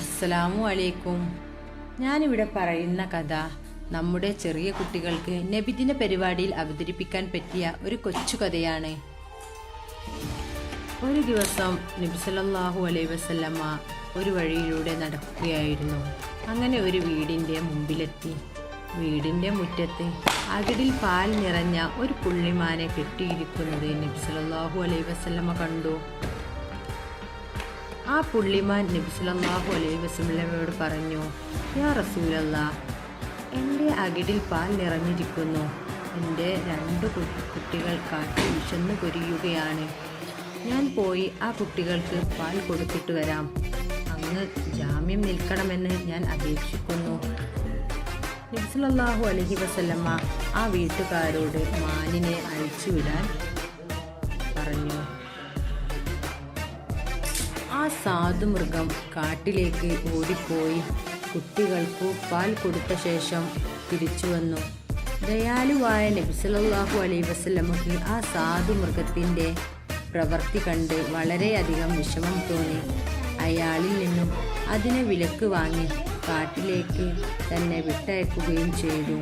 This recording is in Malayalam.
അസ്സലാമു അലൈക്കും. ഞാനിവിടെ പറയുന്ന കഥ നമ്മുടെ ചെറിയ കുട്ടികൾക്ക് നബിദിന പരിപാടിയിൽ അവതരിപ്പിക്കാൻ പറ്റിയ ഒരു കൊച്ചു കഥയാണ്. ഒരു ദിവസം നബി സല്ലല്ലാഹു അലൈഹി വസല്ലമ്മ ഒരു വഴിയിലൂടെ നടക്കുകയായിരുന്നു. അങ്ങനെ ഒരു വീടിന്റെ മുമ്പിലെത്തി. വീടിന്റെ മുറ്റത്ത് അകിടിൽ പാൽ നിറഞ്ഞ ഒരു പുള്ളിമാനെ കെട്ടിയിരിക്കുന്നത് നബി സല്ലല്ലാഹു അലൈഹി വസല്ലമ്മ കണ്ടു. ആ പുള്ളിമാൻ നബിസുലാഹു അലൈഹി വസല്ലമയോട് പറഞ്ഞു യാ റസൂലല്ല എന്റെ അകിടിൽ പാൽ നിറഞ്ഞിരിക്കുന്നു. എന്റെ രണ്ട് കുട്ടികൾ കാട്ടിൽ വിശന്ന് പൊരിയുകയാണ്. ഞാൻ പോയി ആ കുട്ടികൾക്ക് പാൽ കൊടുത്തിട്ട് വരാം. അങ്ങ് ജാമ്യം നിൽക്കണമെന്ന് ഞാൻ അപേക്ഷിക്കുന്നു. നബി അലഹി വസല്ലമ്മ ആ വീട്ടുകാരോട് മാനിനെ അഴിച്ചുവിടാൻ പറഞ്ഞു. സാധുമൃഗം കാട്ടിലേക്ക് ഓടിപ്പോയി. കുട്ടികൾക്ക് പാൽ കൊടുത്ത ശേഷം തിരിച്ചു വന്നു. ദയാലുവായ നബിസലാഹു അലൈ വസ്ലമുഖ് ആ സാധുമൃഗത്തിന്റെ പ്രവൃത്തി കണ്ട് വളരെയധികം വിഷമം തോന്നി. അയാളിൽ നിന്നും അതിനെ വിലക്ക് വാങ്ങി കാട്ടിലേക്ക് തന്നെ വിട്ടയക്കുകയും ചെയ്തു.